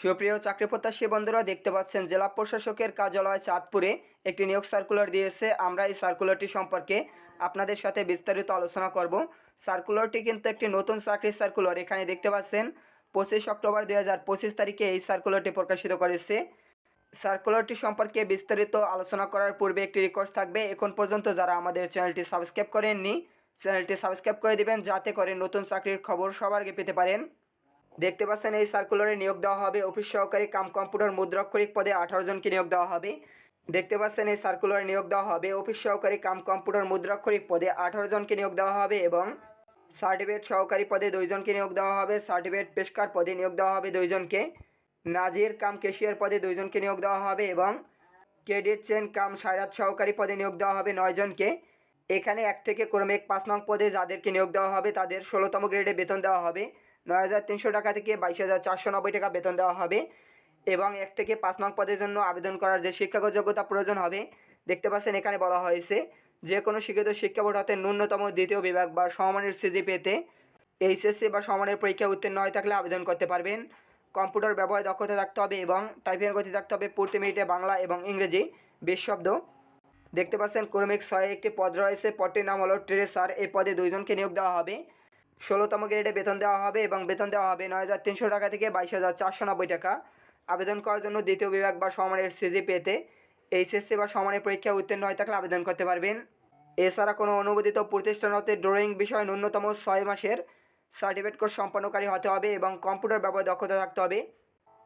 সুপ্রিয় চাকরি প্রত্যাশী বন্ধুরা, দেখতে পাচ্ছেন জেলা প্রশাসকের কার্যালয় চাঁদপুরে একটি নিয়োগ সার্কুলার দিয়েছে। আমরা এই সার্কুলারটি সম্পর্কে আপনাদের সাথে বিস্তারিত আলোচনা করব। সার্কুলারটি কিন্তু একটি নতুন চাকরির সার্কুলার এখানে দেখতে পাচ্ছেন, পঁচিশ অক্টোবর দুই হাজার পঁচিশ তারিখে এই সার্কুলারটি প্রকাশিত করেছে। সার্কুলারটি সম্পর্কে বিস্তারিত আলোচনা করার পূর্বে একটি রিকোয়েস্ট থাকবে। এখন পর্যন্ত যারা আমাদের চ্যানেলটি সাবস্ক্রাইব করেননি, চ্যানেলটি সাবস্ক্রাইব করে দিবেন, যাতে করে নতুন চাকরির খবর সবার আগে পেতে পারেন। দেখতে পাচ্ছেন, এই সার্কুলারে নিয়োগ দেওয়া হবে। অফিস সহকারী কাম কম্পিউটার মুদ্রাক্ষরিক পদে আঠারো জনকে নিয়োগ দেওয়া হবে। দেখতে পাচ্ছেন, এই সার্কুলারে নিয়োগ দেওয়া হবে। অফিস সহকারী কাম কম্পিউটার মুদ্রাক্ষরিক পদে আঠারো জনকে নিয়োগ দেওয়া হবে এবং সার্টিফিকেট সহকারী পদে দুইজনকে নিয়োগ দেওয়া হবে। সার্টিফিকেট পেশকার পদে নিয়োগ দেওয়া হবে দুইজনকে নাজির কাম কেশিয়ার পদে দুইজনকে নিয়োগ দেওয়া হবে এবং ক্রেডিট চেন কাম সায়রাত সহকারী পদে নিয়োগ দেওয়া হবে নয়জনকে এখানে এক থেকে ক্রমিক পাঁচ নং পদে যাদেরকে নিয়োগ দেওয়া হবে, তাদের ষোলোতম গ্রেডে বেতন দেওয়া হবে। নয় হাজার তিনশো টাকা থেকে বাইশ হাজার চারশো নব্বই টাকা বেতন দেওয়া হবে এবং এক থেকে পাঁচ নং পদের জন্য আবেদন করার যে শিক্ষাগত যোগ্যতা প্রয়োজন হবে, দেখতে পাচ্ছেন এখানে বলা হয়েছে যে কোনো শিক্ষিত শিক্ষা বোর্ড হতে ন্যূনতম দ্বিতীয় বিভাগ বা সমমানের সিজিপিএতে এইচএসসি বা সমমানের পরীক্ষা উত্তীর্ণ হয়ে থাকলে আবেদন করতে পারবেন। কম্পিউটার ব্যবহার দক্ষতা থাকতে হবে এবং টাইপিংয়ের গতি থাকতে হবে প্রতি মিনিটে বাংলা এবং ইংরেজি বিশ শব্দ। দেখতে পাচ্ছেন ক্রমিক ছয়ে একটি পদ রয়েছে, পদটির নাম হলো ট্রেসার এই পদে দুইজনকে নিয়োগ দেওয়া হবে। ষোলোতম গ্রেডে বেতন দেওয়া হবে এবং বেতন দেওয়া হবে নয় হাজার তিনশো টাকা থেকে বাইশ হাজার চারশো নব্বই টাকা। আবেদন করার জন্য দ্বিতীয় বিভাগ বা সমানের সিজিপিএতে এইচএসসি বা সমানের পরীক্ষা উত্তীর্ণ হয়ে থাকলে আবেদন করতে পারবেন। এছাড়া কোনো অনুমোদিত প্রতিষ্ঠান হতে ড্রয়িং বিষয় ন্যূনতম ছয় মাসের সার্টিফিকেট কোর্স সম্পন্নকারী হতে হবে এবং কম্পিউটার ব্যবহার দক্ষতা থাকতে হবে।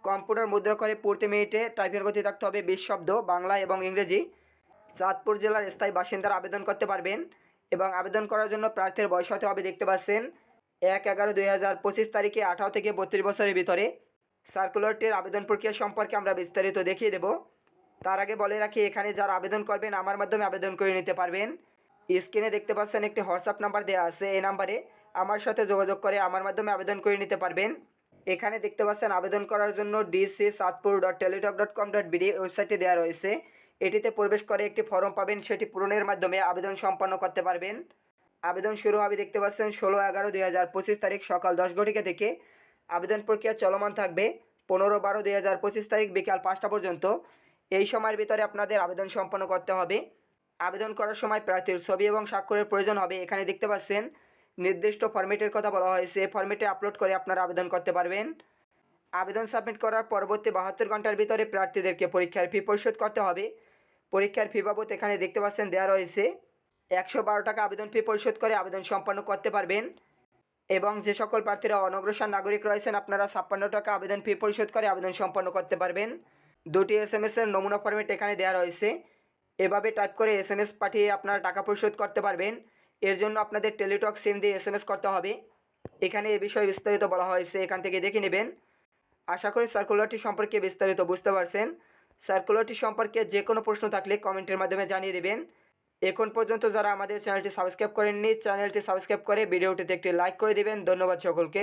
কম্পিউটার মুদ্রা করে প্রতি মিনিটে টাইপের গতি থাকতে হবে বিশ শব্দ, বাংলা এবং ইংরেজি। চাঁদপুর জেলার স্থায়ী বাসিন্দার আবেদন করতে পারবেন এবং আবেদন করার জন্য প্রার্থীর বয়স হতে হবে দেখতে পাচ্ছেন। এক এগারো দুই হাজার পঁচিশ তারিখে আঠারো থেকে বত্রিশ বছরের ভিতরে সার্কুলারটির আবেদন প্রক্রিয়া সম্পর্কে আমরা বিস্তারিত দেখিয়ে দেব। তার আগে বলে রাখি, এখানে যারা আবেদন করবেন, আমার মাধ্যমে আবেদন করে নিতে পারবেন। স্ক্রিনে দেখতে পাচ্ছেন একটি হোয়াটসঅ্যাপ নাম্বার দেওয়া আছে, এই নাম্বারে আমার সাথে যোগাযোগ করে আমার মাধ্যমে আবেদন করে নিতে পারবেন। এখানে দেখতে পাচ্ছেন, আবেদন করার জন্য DC Satpur dot Teletalk dot com dot BD ওয়েবসাইটে দেওয়া রয়েছে। এটিতে প্রবেশ করে একটি ফর্ম পাবেন, সেটি পূরণের মাধ্যমে আবেদন সম্পন্ন করতে পারবেন। আবেদন শুরু হবে, দেখতে পাচ্ছেন, ষোলো এগারো দুই হাজার পঁচিশ তারিখ সকাল দশ ঘটিকা থেকে। আবেদন প্রক্রিয়া চলমান থাকবে পনেরো বারো দুই হাজার পঁচিশ তারিখ বিকাল পাঁচটা পর্যন্ত। এই সময়ের ভিতরে আপনাদের আবেদন সম্পন্ন করতে হবে। আবেদন করার সময় প্রার্থীর ছবি এবং স্বাক্ষরের প্রয়োজন হবে। এখানে দেখতে পাচ্ছেন, নির্দিষ্ট ফরম্যাটের কথা বলা হয়েছে। ফরম্যাটে আপলোড করে আপনারা আবেদন করতে পারবেন। আবেদন সাবমিট করার পরবর্তী বাহাত্তর ঘণ্টার ভিতরে প্রার্থীদেরকে পরীক্ষার ফি পরিশোধ করতে হবে। পরীক্ষার ফি বাবদ এখানে দেখতে পাচ্ছেন দেওয়া রয়েছে একশো বারো টাকা আবেদন ফি পরিশোধ করে আবেদন সম্পন্ন করতে পারবেন। এবং যে সকল প্রার্থীরা অনগ্রসর নাগরিক রয়েছেন, আপনারা ছাপ্পান্ন টাকা আবেদন ফি পরিশোধ করে আবেদন সম্পন্ন করতে পারবেন। দুটি এস এম এর নমুনা ফর্মেট এখানে দেওয়া রয়েছে। এভাবে টাইপ করে এস এম এস পাঠিয়ে আপনারা টাকা পরিশোধ করতে পারবেন। এর জন্য আপনাদের টেলিটক সিম দিয়ে এস এম এস করতে হবে। এখানে এ বিষয়ে বিস্তারিত বলা হয়েছে, এখান থেকে দেখে নেবেন। আশা করি সার্কুলারটি সম্পর্কে বিস্তারিত বুঝতে পারছেন। সার্কুলারটি সম্পর্কে যে কোনো প্রশ্ন থাকলে কমেন্টের মাধ্যমে জানিয়ে দেবেন। এখন পর্যন্ত যারা আমাদের চ্যানেলটি সাবস্ক্রাইব করেননি, চ্যানেলটি সাবস্ক্রাইব করে ভিডিওটিতে একটি লাইক করে দিবেন। ধন্যবাদ সকলকে।